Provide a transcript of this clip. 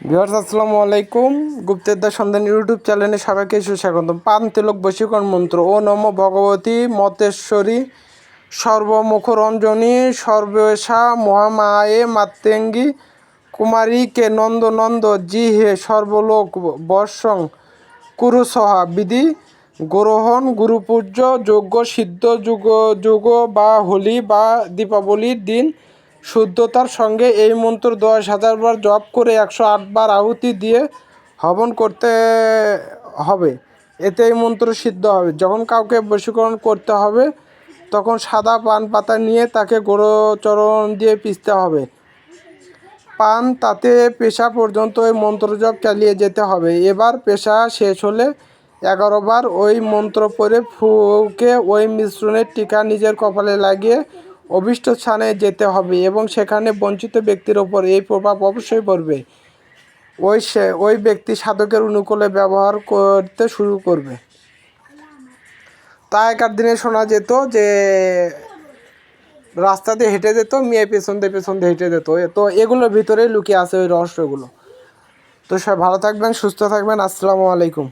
Viewers, আসসালামু আলাইকুম। গুপ্তেদ্দার সন্ধান ইউটিউব চ্যানেলে সবাইকে সুস্বাগতম। পান, তিলক, বশীকরণ মন্ত্র ও নম ভগবতী মতেশ্বরী সর্বমুখরঞ্জনী সর্বেশা মহামায়ে মাত্যঙ্গী কুমারী কে নন্দ নন্দ জি হে সর্বলোক বর্ষং কুরুসহা বিধি গ্রহণ গুরুপূজ্য যোগ্য সিদ্ধ যুগ যুগ বা হোলি বা দীপাবলির দিন শুদ্ধতার সঙ্গে এই মন্ত্র দশ হাজার বার জপ করে একশো বার আহুতি দিয়ে হবন করতে হবে। এতে এই মন্ত্র সিদ্ধ হবে। যখন কাউকে বশীকরণ করতে হবে, তখন সাদা পান পাতা নিয়ে তাকে গোড়চরণ দিয়ে পিষতে হবে। পান তাতে পেশা পর্যন্ত ওই মন্ত্র জপ চালিয়ে যেতে হবে। এবার পেশা শেষ হলে এগারো বার ওই মন্ত্র পরে ফুকে ওই মিশ্রণের টিকা নিজের কপালে লাগিয়ে অভিষ্ট স্থানে যেতে হবে এবং সেখানে বঞ্চিত ব্যক্তির ওপর এই প্রভাব অবশ্যই পড়বে। ওই সে, ওই ব্যক্তি সাধকের অনুকূলে ব্যবহার করতে শুরু করবে। তা একার দিনে শোনা যেত যে, রাস্তা দিয়ে হেঁটে যেত, মেয়ে পেছন দিয়ে পেছন দিয়ে হেঁটে যেত। তো এগুলোর ভিতরেই লুকিয়ে আছে ওই রহস্যগুলো। তো সবাই ভালো থাকবেন, সুস্থ থাকবেন। আসসালামু আলাইকুম।